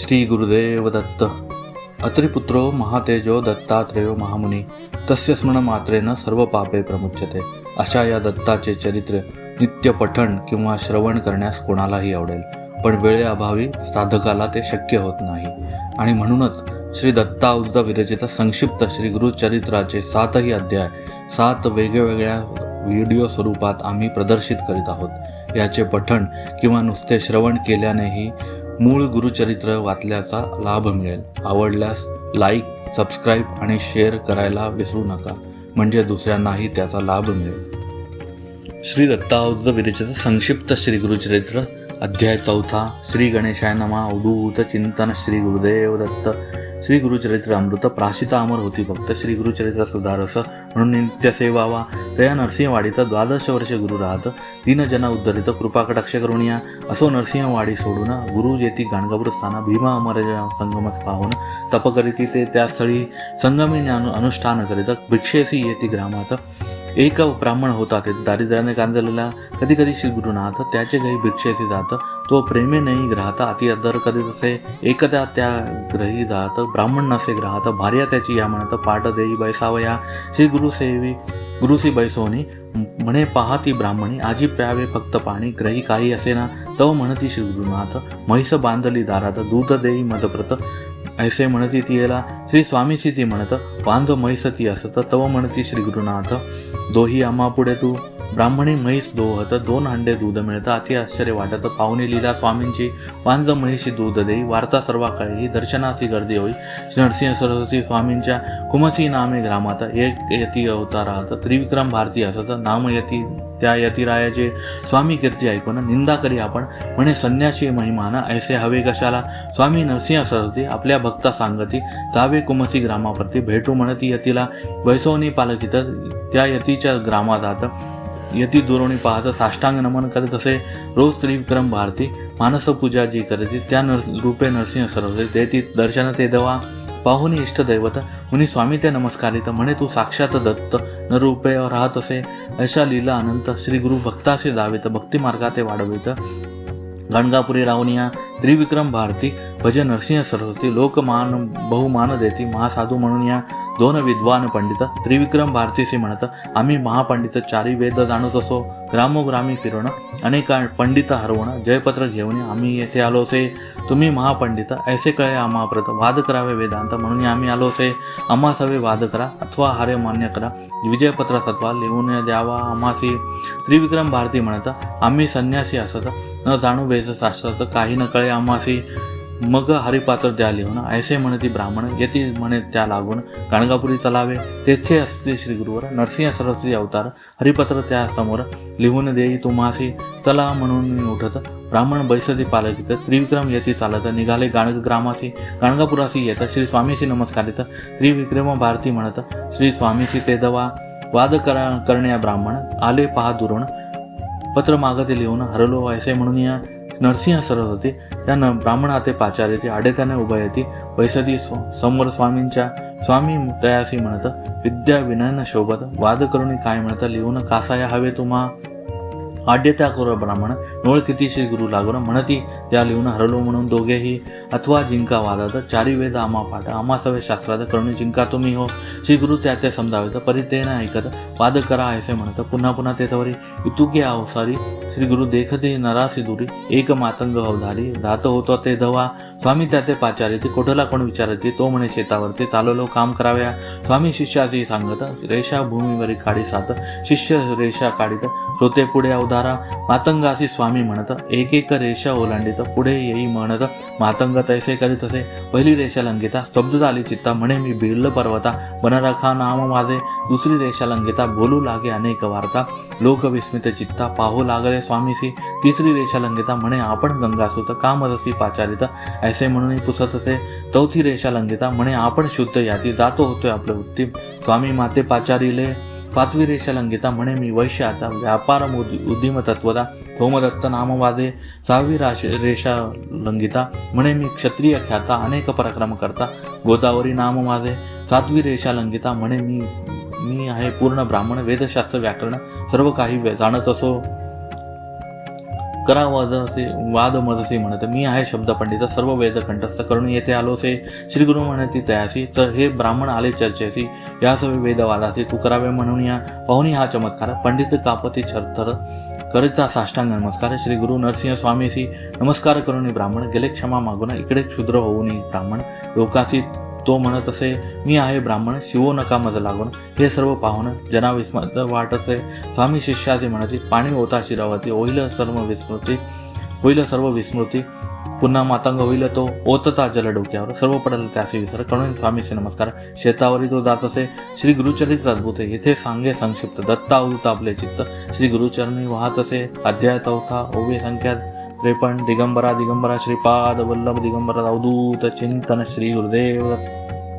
श्री गुरुदेव दत्त। अत्रिपुत्रो महातेजो दत्तात्रेयो महामुनी तस्य स्मरणमात्रेनं सर्व पापे प्रमुच्यते। अशा या दत्ताचे चरित्र नित्य पठण किंवा श्रवण करण्यास कोणालाही आवडेल. पण वेळेअभावी साधकाला ते शक्य होत नाही. आणि म्हणूनच श्री दत्ता दत्तावृत विरचित संक्षिप्त श्री गुरुचरित्राचे सातही अध्याय सात वेगवेगळ्या व्हिडिओ स्वरूपात आम्ही प्रदर्शित करीत आहोत. याचे पठण किंवा नुसते श्रवण केल्यानेही मूळ गुरुचरित्र वाचल्याचा लाभ मिळेल. आवडल्यास लाईक सबस्क्राईब आणि शेअर करायला विसरू नका. म्हणजे दुसऱ्यांनाही त्याचा लाभ मिळेल. श्री दत्तावृत विरचित संक्षिप्त श्री गुरुचरित्र अध्याय चौथा श्री गणेशाय नमा अवधूत चिंतन श्री गुरुदेव दत्त. श्री गुरुचरित्र अमृत प्राशिता अमर होती भक्त. श्री गुरुचरित्र सुधारस म्हणून नित्य सेवावा तया नरसिंहवाडीत द्वादश वर्षे गुरु राहत. जन उद्धरित कृपा कटाक्ष करुणिया असो नरसिंहवाडी सोडून गुरु येती गाणगापूर स्थाना भीमा अमर संगमस पाहून तप करीती ते त्या स्थळी संगमी ज्ञान अनुष्ठान करीत. भिक्षेसी येती ग्रामात. एक ब्राह्मण होता ते दारिद्र्याने कांदलेला कधी कधी श्री गुरुनाथ त्याचे काही भिक्षेसी जात. तो प्रेमे नाही ग्राहता अति अदर कधी असे. एकदा त्या ग्रही जात ब्राह्मण नसे ग्राहत. भार्या त्याची या म्हणत पाठ देई बैसावया. श्री गुरुसेवी गुरुसी बैसोनी म्हणे पहा ती ब्राह्मणी आजी प्यावे फक्त पाणी ग्रही काही असे ना. तव म्हणती श्री गुरुनाथ म्हैस बांधली दारात दूध देई मदप्रत. ऐसे म्हणती ती येला श्री स्वामीशी ती म्हणत बांध म्हैस असत तव म्हणती श्री गुरुनाथ दोही आम्हा पुढे तू ब्राह्मणी म्हैस दोहत दोन हंडे दूध मिळतं अति आश्चर्य वाटत. पाहुणे लीला स्वामींची वांज म्हैशी दूध देई वार्ता सर्वा ही दर्शनाची गर्दी होई. नरसिंह सरस्वती स्वामींच्या कुमसी नामे ग्रामात एक यती अवतारात त्रिविक्रम भारती असत नाम यती त्या यतिरायाचे स्वामी कीर्ती ऐकून निंदा करी आपण. म्हणे संन्याशी महिमान ऐसे हवे कशाला? स्वामी नरसिंह सरस्वती आपल्या भक्ता सांगती जावे कुमसी ग्रामाप्रती भेटू म्हणती यतीला. वैसवनी पालखीत त्या यतीच्या ग्रामात जात यती दुरवणी पाहत साष्टांग नमन करीत असे रोज त्रिविक्रम भारती मानसपूजा जी करते त्या नर रूपे नरसिंह सरस्वती देती दर्शन ते देवा पाहुनी इष्टदैवत मुनी स्वामी ते नमस्कारित म्हणे तू साक्षात दत्त न रूपे राहत असे अशा लीला अनंत श्री गुरु भक्तासे जावेत भक्ती मार्गाते ते वाढवित. गणगापुरी रावनिया त्रिविक्रम भारती भज नरसिंह सरस्वती लोकमान बहुमान देती महासाधू म्हणून या दोन विद्वान पंडित त्रिविक्रम भारतीशी म्हणत आम्ही महापंडित चारी वेद जाणत असो ग्रामोग्रामी फिरून अनेक पंडित हरवणं जयपत्र घेऊन आम्ही येथे आलो असे. तुम्ही महापंडित ऐसे कळे आम्हाप्रत वाद करावे वेदांत म्हणून आम्ही आलोसे असे. सवे वाद करा अथवा हारे मान्य करा विजयपत्र सत्वा लिहून द्यावा आम्हासी. त्रिविक्रम भारती म्हणत आम्ही संन्यासी असत न जाणू वेद शास्त्रात काही न कळे आम्हासी. मग हरिपात्र द्या लिहून ऐसे म्हणती ब्राह्मण येती म्हणे त्या लागून गाणगापुरी चलावे. तेथे असते श्री गुरुवर नरसिंह सरस्वती अवतार. हरिपात्र त्यासमोर लिहून देई तुम्हासी चला म्हणून मी उठत. ब्राह्मण बैसती पालकित त्रिविक्रम येती चालत. निघाले गाणग ग्रामासी गाणगापुरासी येत. श्री स्वामीशी नमस्कारित. त्रिविक्रम भारती म्हणत. श्री स्वामीशी ते दवा. वाद करा करण्या ब्राह्मण आले पहा दुरून पत्र मागते लिहून हरलो ऐसे म्हणून या. नरसिंह सरस्वती त्या न ब्राह्मण हाते पाचार येते आडेत्याने उभा येते. बैसती स्व समोर स्वामींच्या स्वामी तयासी म्हणत विद्या विनयन शोभत वाद करून काय म्हणत लिहून कासाया हवे तुम्हा. आड्य त्या करो ब्राह्मण नोळ किती श्री गुरु लागून म्हणती त्या लिहून हरलो म्हणून दोघेही अथवा जिंका वादात चारी वेद आमा पाठ आम्हा सवे शास्त्रात करुणी जिंका तुम्ही हो. श्री गुरु त्या ते समजावेत. परी ते न ऐकत वाद करा ऐसे म्हणत. पुन्हा पुन्हा तेथवरी इतुके अवसारी. श्री गुरु देखते नरासी दुरी. एक मातंग अवधारी. जात होतो ते धवा. स्वामी त्या ते पाचारी ते कोठला कोण विचारते? तो म्हणे शेतावरती. चालवलो काम कराव्या. स्वामी शिष्याची सांगत रेषा भूमीवरी काढी सात. शिष्य रेषा काढीत श्रोते पुढे अवधारा. मातंगासी स्वामी म्हणत एक एक रेषा ओलांडित. पुढे येई म्हणत मातंग तैसे करीत असे पहिली रेषा लंगिता शब्द झाली चित्ता म्हणे मी भिडल पर्वता बनरखा नाम माझे. दुसरी रेषा लंगिता बोलू लागे अनेक वार्ता. लोक विस्मित चित्ता पाहू लागले स्वामीसी. तिसरी रेषा लंगिता म्हणे आपण गंगासुत कामरसी पाचारित ऐसे म्हणून पुसत असे चौथी रेषा लंगिता म्हणे आपण शुद्ध याती जातो होतोय आपलं उत्तीम स्वामी माते पाचारिले पाचवी रेषा लंगिता म्हणे मी वैश्य आता व्यापार उद्यम तत्वदा सोमदत्त नाम वाजे सहावी राश रेषा लंगिता म्हणे मी क्षत्रिय ख्याता अनेक पराक्रम करता गोदावरी नाम माझे सातवी रेषा लंगिता म्हणे मी मी आहे पूर्ण ब्राह्मण वेदशास्त्र व्याकरण सर्व काही वे- जाणत असो करा वादसे वाद मदसी म्हणत मी आहे शब्द पंडित सर्व वेद कंठस्थ करून येथे आलोसे श्री गुरु म्हणती तयासी च हे ब्राह्मण आले चर्चेसी या यासवे वेदवादासी तू करावे म्हणून या. पाहुणी हा चमत्कार पंडित कापती छरथर करिता साष्टांग नमस्कार. श्री गुरु नरसिंह स्वामीसी नमस्कार करून ब्राह्मण गेले क्षमा मागून इकडे क्षुद्र होऊन ब्राह्मण लोकासी तो म्हणत असे मी आहे ब्राह्मण शिवो नका मज लागून. हे सर्व पाहून जना विस्मत वाट असे स्वामी शिष्याचे म्हणती पाणी होता शिरावती होईल सर्व विस्मृती होईल सर्व विस्मृती. पुन्हा मातंग होईल तो ओतता जल डोक्यावर. सर्व पडल त्याचे विसर करून स्वामीचे नमस्कार. शेतावरी तो जात असे श्री गुरुचरित अद्भुत आहे. येथे सांगे संक्षिप्त दत्ता उत आपले चित्त. श्री गुरुचरणी वाहत असे अध्याय चौथा ओवे संख्या त्रेपण दिगंबरा दिगंबरा श्रीपाद वल्लभ दिगंबरा अवधूत चिंतन श्री गुरुदेव।